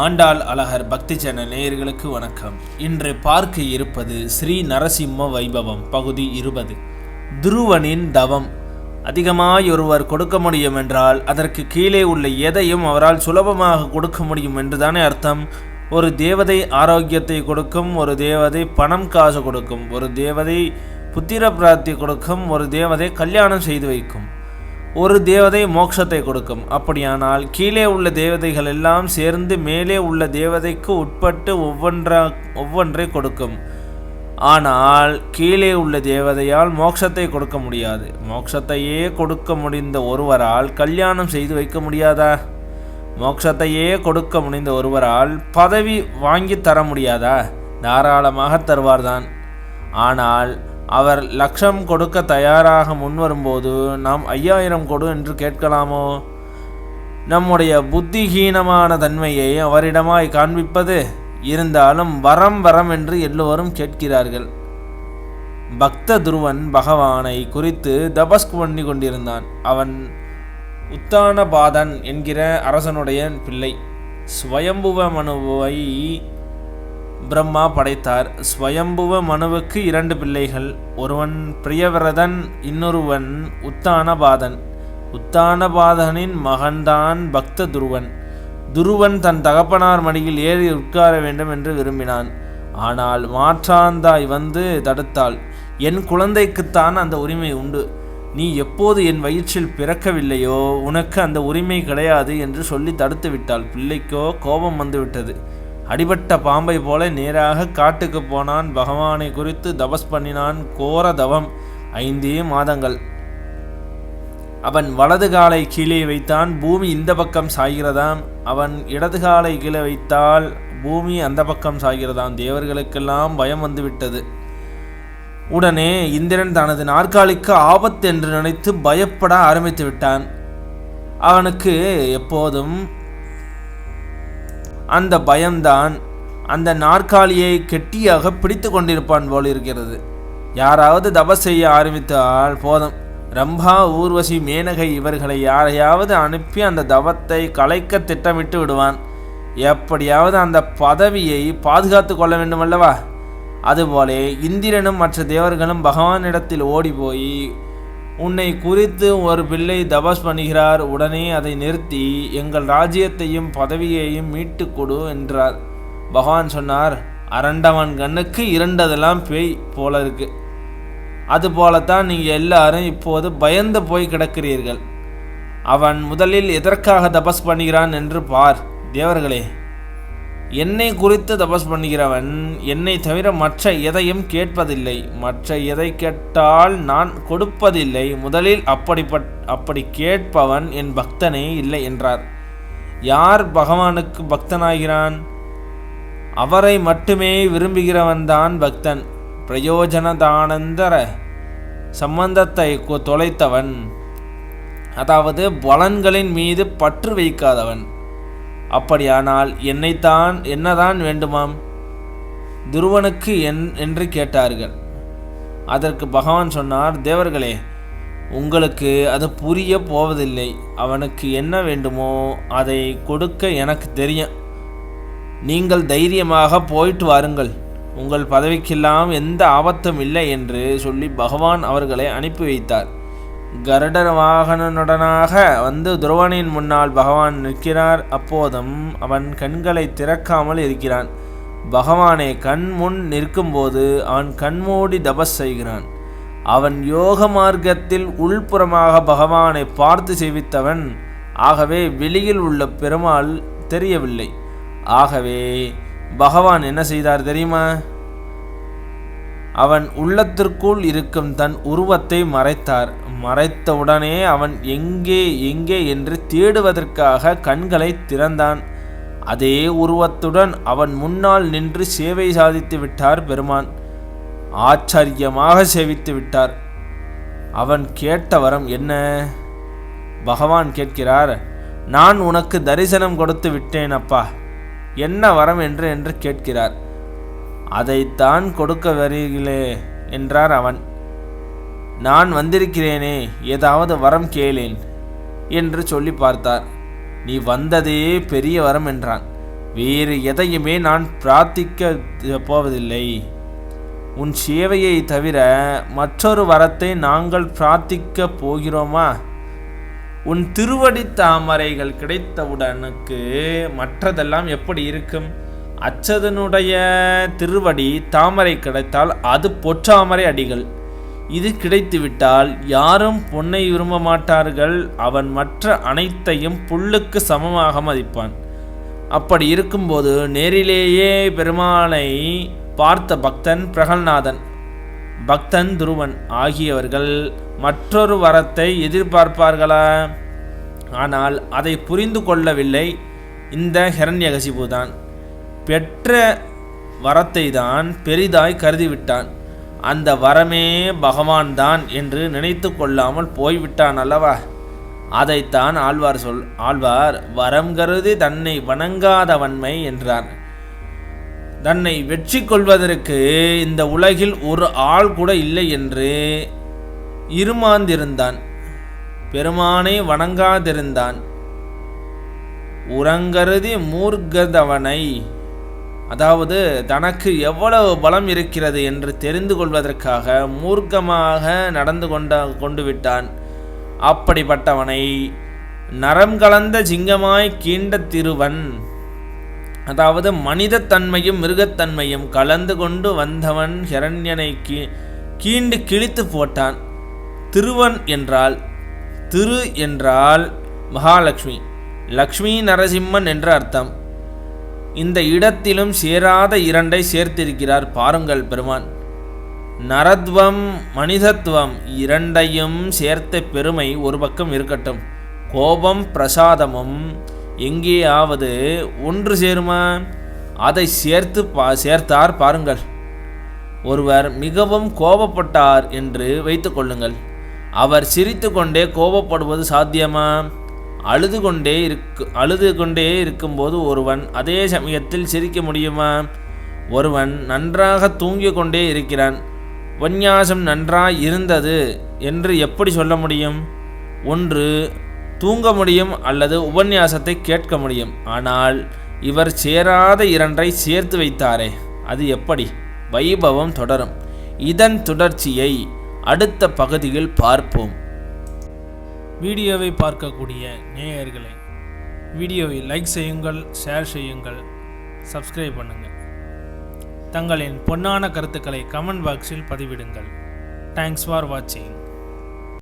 ஆண்டாள் அழகர் பக்தி சேனல் நேயர்களுக்கு வணக்கம். இன்று பார்க்க இருப்பது ஸ்ரீ நரசிம்ம வைபவம் பகுதி இருபது. துருவனின் தவம். அதிகமாய் ஒருவர் கொடுக்க முடியும் என்றால் அதற்கு கீழே உள்ள எதையும் அவரால் சுலபமாக கொடுக்க முடியும் என்றுதானே அர்த்தம். ஒரு தேவதை ஆரோக்கியத்தை கொடுக்கும் ஒரு தேவதை பணம் காசு கொடுக்கும் ஒரு தேவதை புத்திர பிராப்தி கொடுக்கும் ஒரு தேவதை கல்யாணம் செய்து வைக்கும். ஒரு தேவதை மோட்சத்தை கொடுக்கும். அப்படியானால் கீழே உள்ள தேவதைகள் எல்லாம் சேர்ந்து மேலே உள்ள தேவதைக்கு உட்பட்டு ஒவ்வொன்றா ஒவ்வொன்றை கொடுக்கும். ஆனால் கீழே உள்ள தேவதையால் மோட்சத்தை கொடுக்க முடியாது. மோட்சத்தையே கொடுக்க முடிந்த ஒருவரால் கல்யாணம் செய்து வைக்க முடியாதா? மோட்சத்தையே கொடுக்க முடிந்த ஒருவரால் பதவி வாங்கி தர முடியாதா? தாராளமாக தருவார்தான். ஆனால் அவர் லட்சம் கொடுக்க தயாராக முன்வரும்போது நாம் ஐயாயிரம் கொடு என்று கேட்கலாமோ? நம்முடைய புத்திஹீனமான தன்மையை அவரிடமாய் காண்பிப்பது இருந்தாலும் வரம் வரம் என்று எல்லோரும் கேட்கிறார்கள். பக்த துருவன் பகவானை குறித்து தபஸ் பண்ணி கொண்டிருந்தான். அவன் உத்தானபாதன் என்கிற அரசனுடைய பிள்ளை. ஸ்வயம்புவ மனுவை பிரம்மா படைத்தார். ஸ்வயம்புவ மனுவுக்கு இரண்டு பிள்ளைகள் ஒருவன் பிரியவிரதன் இன்னொருவன் உத்தானபாதன். உத்தானபாதனின் மகன்தான் பக்த துருவன் துருவன் தன் தகப்பனார் மடியில் ஏறி உட்கார வேண்டும் என்று விரும்பினான். ஆனால் மாற்றாந்தாய் வந்து தடுத்தாள். என் குழந்தைக்குத்தான் அந்த உரிமை உண்டு. நீ எப்போது என் வயிற்றில் பிறக்கவில்லையோ உனக்கு அந்த உரிமை கிடையாது என்று சொல்லி தடுத்து விட்டாள். பிள்ளைக்கோ கோபம் வந்துவிட்டது. அடிபட்ட பாம்பை போல நேராக காட்டுக்கு போனான். பகவானை குறித்து தபஸ் பண்ணினான். கோர தவம். ஐந்தே மாதங்கள். அவன் வலது காலை கீழே வைத்தான். பூமி இந்த பக்கம் சாய்கிறதாம். அவன் இடது காலை கீழே வைத்தால் பூமி அந்த பக்கம் சாய்கிறதாம். தேவர்களுக்கெல்லாம் பயம் வந்துவிட்டது. உடனே இந்திரன் தனது நாற்காலிக்கு ஆபத்து என்று நினைத்து பயப்பட ஆரம்பித்து விட்டான் அவனுக்கு எப்போதும் அந்த பயம்தான் அந்த நாற்காலியை கெட்டியாக பிடித்து கொண்டிருப்பான் போல் இருக்கிறது. யாராவது தபஸ் செய்ய ஆரம்பித்தால் போதும். ரம்பா ஊர்வசி மேனகை இவர்களை யாரையாவது அனுப்பி அந்த தவத்தை கலைக்க திட்டமிட்டு விடுவான். எப்படியாவது அந்த பதவியை பாதுகாத்து கொள்ள வேண்டுமல்லவா? அதுபோலே இந்திரனும் மற்ற தேவர்களும் பகவானிடத்தில் ஓடி போய் உன்னை குறித்து ஒரு பிள்ளை தபஸ் பண்ணுகிறார் உடனே அதை நிறுத்தி எங்கள் ராஜ்யத்தையும் பதவியையும் மீட்டு கொடு என்றார். பகவான் சொன்னார் அரண்டவன் கண்ணுக்கு இரண்டதெல்லாம் பேய் போல இருக்கு. அதுபோலத்தான் நீங்கள் எல்லாரும் இப்போது பயந்து போய் கிடக்கிறீர்கள். அவன் முதலில் எதற்காக தபஸ் பண்ணுகிறான் என்று பார் தேவர்களே. என்னை குறித்து தபஸ் பண்ணுகிறவன் என்னை தவிர மற்ற எதையும் கேட்பதில்லை. மற்ற எதை கேட்டால் நான் கொடுப்பதில்லை. முதலில் அப்படிப்பட் அப்படி கேட்பவன் என் பக்தனே இல்லை என்றார். யார் பகவானுக்கு பக்தனாகிறான்? அவரை மட்டுமே விரும்புகிறவன்தான் பக்தன். பிரயோஜனதானந்தர சம்பந்தத்தை கொ- தொலைத்தவன். அதாவது பலன்களின் மீது பற்று வைக்காதவன். அப்படியானால் என்னைத்தான் என்னதான் வேண்டுமாம்? துருவனுக்கு என் என்று கேட்டார்கள். அதற்கு பகவான் சொன்னார் தேவர்களே உங்களுக்கு அது புரிய போவதில்லை. அவனுக்கு என்ன வேண்டுமோ அதை கொடுக்க எனக்கு தெரியும். நீங்கள் தைரியமாக போயிட்டு வாருங்கள். உங்கள் பதவிக்கெல்லாம் எந்த ஆபத்தும் இல்லை என்று சொல்லி பகவான் அவர்களை அனுப்பி வைத்தார். கருடர் வாகனனுடனாக வந்து துருவனின் முன்னால் பகவான் நிற்கிறார். அப்போதும் அவன் கண்களை திறக்காமல் இருக்கிறான். பகவானை கண் முன் நிற்கும்போது அவன் கண்மூடி தபஸ் செய்கிறான். அவன் யோக மார்க்கத்தில் உள்புறமாக பகவானை பார்த்து செய்வித்தவன் ஆகவே வெளியில் உள்ள பெருமாள் தெரியவில்லை. ஆகவே பகவான் என்ன செய்தார் தெரியுமா? அவன் உள்ளத்திற்குள் இருக்கும் தன் உருவத்தை மறைத்தார். மறைத்தவுடனே அவன் எங்கே எங்கே என்று தேடுவதற்காக கண்களை திறந்தான். அதே உருவத்துடன் அவன் முன்னால் நின்று சேவை சாதித்து விட்டார் பெருமான். ஆச்சரியமாக சேவித்து விட்டார். அவன் கேட்ட வரம் என்ன? பகவான் கேட்கிறார் நான் உனக்கு தரிசனம் கொடுத்து விட்டேன் அப்பா என்ன வரம் என்று என்று கேட்கிறார். அதைத்தான் கொடுக்க வருகிறே என்றார் அவன். நான் வந்திருக்கிறேனே ஏதாவது வரம் கேளேன் என்று சொல்லி பார்த்தார். நீ வந்ததே பெரிய வரம் என்றான். வேறு எதையுமே நான் பிரார்த்திக்க போவதில்லை. உன் சேவையை தவிர மற்றொரு வரத்தை நாங்கள் பிரார்த்திக்க போகிறோமா? உன் திருவடி தாமரைகள் கிடைத்தவுடனுக்கு மற்றதெல்லாம் எப்படி இருக்கும்? அச்சதனுடைய திருவடி தாமரை கிடைத்தால் அது பொற்றாமரை அடிகள். இது கிடைத்துவிட்டால் யாரும் பொன்னை விரும்ப மாட்டார்கள். அவன் மற்ற அனைத்தையும் புல்லுக்கு சமமாக மதிப்பான். அப்படி இருக்கும்போது நேரிலேயே பெருமாளை பார்த்த பக்தன் பிரகல்நாதன். பக்தன் துருவன் ஆகியவர்கள் மற்றொரு வரத்தை எதிர்பார்ப்பார்களா? ஆனால் அதை புரிந்து கொள்ளவில்லை. இந்த ஹிரண்யகசிபு தான் பெற்ற வரத்தை தான் பெரிதாய் கருதிவிட்டான். அந்த வரமே பகவான் தான் என்று நினைத்து கொள்ளாமல் போய்விட்டான் அல்லவா? அதைத்தான் ஆழ்வார் சொல் ஆழ்வார் வரம் கருதி தன்னை வணங்காதவன்மை என்றார். தன்னை வெற்றி கொள்வதற்கு இந்த உலகில் ஒரு ஆள் கூட இல்லை என்று இருமாந்திருந்தான். பெருமானை வணங்காதிருந்தான். உரங்கருதி மூர்கதவனை அதாவது தனக்கு எவ்வளவு பலம் இருக்கிறது என்று தெரிந்து கொள்வதற்காக மூர்க்கமாக நடந்து கொண்ட கொண்டு விட்டான். அப்படிப்பட்டவனை நரம் கலந்த சிங்கமாய் கீண்ட திருவன் அதாவது மனிதத்தன்மையும் மிருகத்தன்மையும் கலந்து கொண்டு வந்தவன் ஹிரண்யனை கீ கீண்டு கிழித்து போட்டான். திருவன் என்றால் திரு என்றால் மகாலட்சுமி லக்ஷ்மி நரசிம்மன் என்ற அர்த்தம். இந்த இடத்திலும் சேராத இரண்டை சேர்த்திருக்கிறார் பாருங்கள் பெருமான். நரத்வம் மனிதத்துவம் இரண்டையும் சேர்த்த பெருமை ஒரு பக்கம் இருக்கட்டும். கோபம் பிரசாதமும் எங்கேயாவது ஒன்று சேருமா? அதை சேர்த்து பா சேர்த்தார் பாருங்கள். ஒருவர் மிகவும் கோபப்பட்டார் என்று வைத்துக்கொள்ளுங்கள் அவர் சிரித்து கொண்டே கோபப்படுவது சாத்தியமா? அழுது கொண்டே இருக்கு அழுது கொண்டே இருக்கும்போது ஒருவன் அதே சமயத்தில் சிரிக்க முடியுமா? ஒருவன் நன்றாக தூங்கிக் கொண்டே இருக்கிறான். உபன்யாசம் நன்றாய் இருந்தது என்று எப்படி சொல்ல முடியும்? ஒன்று தூங்க முடியும் அல்லது உபன்யாசத்தை கேட்க முடியும். ஆனால் இவர் சேராத இரண்டை சேர்த்து வைத்தாரே அது எப்படி? வைபவம் தொடரும். இதன் தொடர்ச்சியை அடுத்த பகுதியில் பார்ப்போம். வீடியோவை பார்க்கக்கூடிய நேயர்களை வீடியோவை லைக் செய்யுங்கள் ஷேர் செய்யுங்கள் சப்ஸ்கிரைப் பண்ணுங்கள் தங்களின் பொன்னான கருத்துக்களை கமெண்ட் பாக்ஸில் பதிவிடுங்கள். தேங்க்ஸ் ஃபார் வாட்சிங்